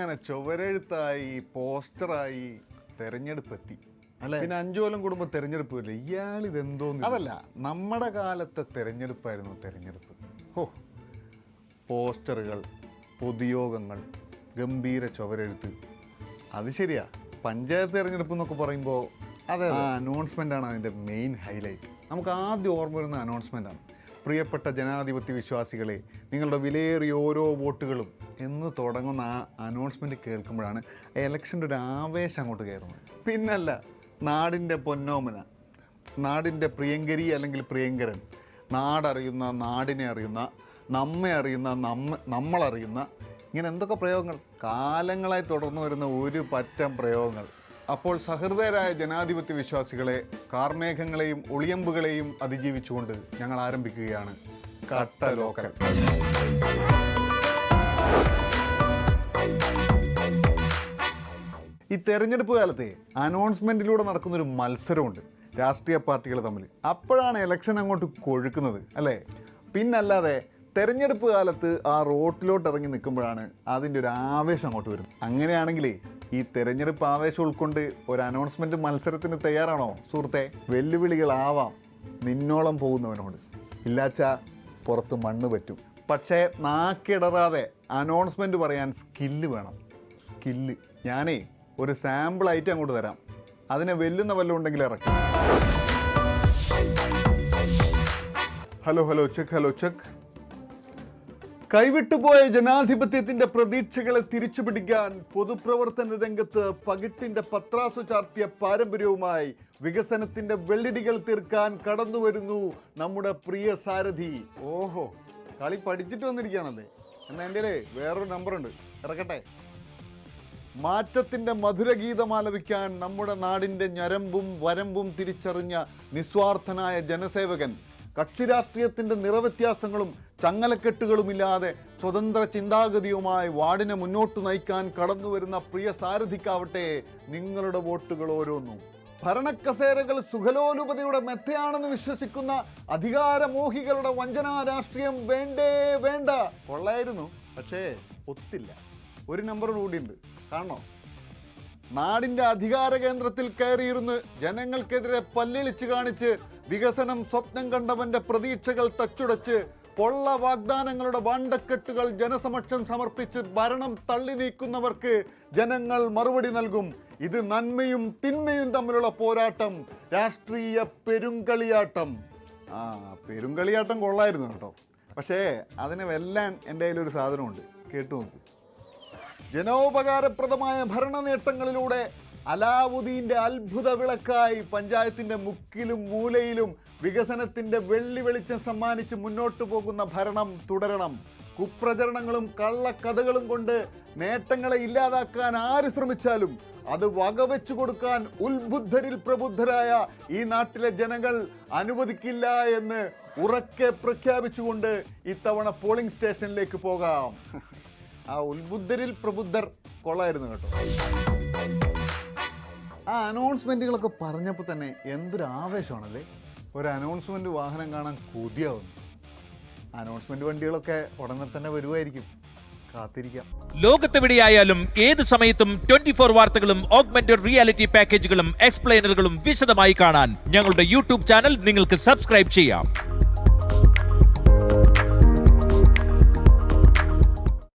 അങ്ങനെ ചുവരെഴുത്തായി പോസ്റ്ററായി തെരഞ്ഞെടുപ്പ് എത്തി അല്ലെ? പിന്നെ അഞ്ചു കൊല്ലം കൂടുമ്പോൾ തെരഞ്ഞെടുപ്പ് വരില്ല? ഇയാൾ ഇതെന്തോന്ന് അതല്ല. നമ്മുടെ കാലത്തെ തെരഞ്ഞെടുപ്പായിരുന്നു തെരഞ്ഞെടുപ്പ്. ഹോ. പോസ്റ്ററുകൾ പൊതുയോഗങ്ങൾ ഗംഭീര ചുവരെഴുത്ത്. അത് ശരിയാ. പഞ്ചായത്ത് തെരഞ്ഞെടുപ്പ് എന്നൊക്കെ പറയുമ്പോൾ അതെ അനൗൺസ്മെന്റ് ആണ് അതിന്റെ മെയിൻ ഹൈലൈറ്റ് നമുക്ക് ആദ്യം ഓർമ്മ വരുന്ന അനൗൺസ്മെന്റ് ആണ്. പ്രിയപ്പെട്ട ജനാധിപത്യ വിശ്വാസികളെ നിങ്ങളുടെ വിലയേറിയ ഓരോ വോട്ടുകളും എന്ന് തുടങ്ങുന്ന ആ അനൗൺസ്മെന്റ് കേൾക്കുമ്പോഴാണ് ഇലക്ഷന്റെ ഒരു ആവേശം അങ്ങോട്ട് കയറുന്നത്. പിന്നല്ല നാടിന്റെ പൊന്നോമന നാടിന്റെ പ്രിയങ്കരി അല്ലെങ്കിൽ പ്രിയങ്കരൻ നാടറിയുന്ന നാടിനെ അറിയുന്ന നമ്മെ അറിയുന്ന നമ്മ നമ്മളറിയുന്ന ഇങ്ങനെ എന്തൊക്കെ പ്രയോഗങ്ങൾ? കാലങ്ങളായി തുടർന്നു വരുന്ന ഒരു പറ്റം പ്രയോഗങ്ങൾ. അപ്പോൾ സഹൃദയരായ ജനാധിപത്യ വിശ്വാസികളെ കാർമേഘങ്ങളെയും ഒളിയമ്പുകളെയും അതിജീവിച്ചുകൊണ്ട് ഞങ്ങൾ ആരംഭിക്കുകയാണ്. കട്ട ലോക്കൽ ഈ തെരഞ്ഞെടുപ്പ് കാലത്തെ നടക്കുന്ന ഒരു മത്സരമുണ്ട്. രാഷ്ട്രീയ പാർട്ടികൾ തമ്മിൽ. അപ്പോഴാണ് ഇലക്ഷൻ അങ്ങോട്ട് കൊഴുക്കുന്നത് അല്ലേ? പിന്നല്ലാതെ തെരഞ്ഞെടുപ്പ് കാലത്ത് ആ റോട്ടിലോട്ട് ഇറങ്ങി നിൽക്കുമ്പോഴാണ് അതിന്റെ ഒരു ആവേശം അങ്ങോട്ട് വരുന്നത്. അങ്ങനെയാണെങ്കിലേ ഈ തെരഞ്ഞെടുപ്പ് ആവേശം ഉൾക്കൊണ്ട് ഒരു അനൗൺസ്മെന്റ് മത്സരത്തിന് തയ്യാറാണോ? സുഹൃത്തെ വെല്ലുവിളികളാവാം നിന്നോളം പോകുന്നവനോട്. ഇല്ലാച്ച പുറത്ത് മണ്ണ് പറ്റും. പക്ഷേ നാക്കിടറാതെ അനൗൺസ്മെന്റ് പറയാൻ സ്കില്ല് വേണം. സ്കില്ല് ഞാനേ ഒരു സാമ്പിൾ ഐറ്റം അങ്ങോട്ട് തരാം. അതിനെ വെല്ലുന്ന വല്ലതും ഉണ്ടെങ്കിൽ ഇറക്കാം. Hello hello check hello check കൈവിട്ടുപോയ ജനാധിപത്യത്തിന്റെ പ്രതീക്ഷകളെ തിരിച്ചുപിടിക്കാൻ പൊതുപ്രവർത്തന രംഗത്ത് പകിട്ടിന്റെ പത്രാസു ചാർത്തിയ പാരമ്പര്യവുമായി വികസനത്തിന്റെ വെള്ളിടികൾ തീർക്കാൻ കടന്നു വരുന്നു നമ്മുടെ പ്രിയ സാരഥി. ഓഹോ കളി പഠിച്ചിട്ട് വന്നിരിക്കുകയാണല്ലേ? എന്നാ എന്റെ വേറൊരു നമ്പറുണ്ട് ഇറക്കട്ടെ. മാറ്റത്തിന്റെ മധുരഗീതം ആലപിക്കാൻ നമ്മുടെ നാടിന്റെ ഞരമ്പും വരമ്പും തിരിച്ചറിഞ്ഞ നിസ്വാർത്ഥനായ ജനസേവകൻ കക്ഷി രാഷ്ട്രീയത്തിന്റെ നിറവ്യത്യാസങ്ങളും ചങ്ങലക്കെട്ടുകളുമില്ലാതെ സ്വതന്ത്ര ചിന്താഗതിയുമായി വാർഡിനെ മുന്നോട്ട് നയിക്കാൻ കടന്നുവരുന്ന പ്രിയ സാരഥിക്കാവട്ടെ നിങ്ങളുടെ വോട്ടുകൾ ഓരോന്നും. ഭരണക്കസേരകൾ സുഖലോലുപതയുടെ മെത്തയാണെന്ന് വിശ്വസിക്കുന്ന അധികാരമോഹികളുടെ വഞ്ചനാ രാഷ്ട്രീയം വേണ്ടേ വേണ്ട. കൊള്ളായിരുന്നു പക്ഷേ ഒത്തില്ല. ഒരു നമ്പർ കൂടിയുണ്ട്. കാണണോ? നാടിന്റെ അധികാര കേന്ദ്രത്തിൽ കയറിയിരുന്ന് ജനങ്ങൾക്കെതിരെ പല്ലിളിച്ച് കാണിച്ച് വികസനം സ്വപ്നം കണ്ടവന്റെ പ്രതീക്ഷകൾ തച്ചുടച്ച് പൊള്ള വാഗ്ദാനങ്ങളുടെ വാണ്ടക്കെട്ടുകൾ ജനസമക്ഷം സമർപ്പിച്ച് ഭരണം തള്ളി നീക്കുന്നവർക്ക് ജനങ്ങൾ മറുപടി നൽകും. ഇത് നന്മയും തിന്മയും തമ്മിലുള്ള പോരാട്ടം. രാഷ്ട്രീയ പെരുങ്കളിയാട്ടം. ആ പെരുങ്കളിയാട്ടം കൊള്ളായിരുന്നു കേട്ടോ. പക്ഷേ അതിനെ വെല്ലാൻ എന്റെ കയ്യിലൊരു സാധനമുണ്ട്. കേട്ടു നോക്ക്. ജനോപകാരപ്രദമായ ഭരണ നേട്ടങ്ങളിലൂടെ അലാവുദ്ദീന്റെ അത്ഭുത വിളക്കായി പഞ്ചായത്തിന്റെ മുക്കിലും മൂലയിലും വികസനത്തിന്റെ വെള്ളി വെളിച്ചം സമ്മാനിച്ച് മുന്നോട്ടു പോകുന്ന ഭരണം തുടരണം. കുപ്രചരണങ്ങളും കള്ളക്കഥകളും കൊണ്ട് നേട്ടങ്ങളെ ഇല്ലാതാക്കാൻ ആര് ശ്രമിച്ചാലും അത് വകവെച്ചു കൊടുക്കാൻ ഉത്ബുദ്ധരിൽ പ്രബുദ്ധരായ ഈ നാട്ടിലെ ജനങ്ങൾ അനുവദിക്കില്ല എന്ന് ഉറക്കെ പ്രഖ്യാപിച്ചുകൊണ്ട് ഇത്തവണ പോളിംഗ് സ്റ്റേഷനിലേക്ക് പോകാം. ആ ഉത്ബുദ്ധരിൽ പ്രബുദ്ധർ കൊള്ളായിരുന്നു കേട്ടോ. ആ അനൗൺസ്മെന്റുകളൊക്കെ പറഞ്ഞപ്പോൾ തന്നെ എന്തൊരു ആവേശമാണല്ലേ? ഒരു അനൗൺസ്മെന്റ് വാഹനം കാണാൻ കൊതിയാവുന്നു അനൗൺസ്മെന്റ് വണ്ടികളൊക്കെ ഉടനെ തന്നെ വരുമായിരിക്കും കാത്തിരിക്കാം. ലോകത്തെവിടെയായാലും ഏത് സമയത്തും ട്വന്റി ഫോർ വാർത്തകളും ഓഗ്മെന്റഡ് റിയാലിറ്റി പാക്കേജുകളും എക്സ്പ്ലെയിനറുകളും വിശദമായി കാണാൻ ഞങ്ങളുടെ യൂട്യൂബ് ചാനൽ നിങ്ങൾക്ക് സബ്സ്ക്രൈബ് ചെയ്യാം.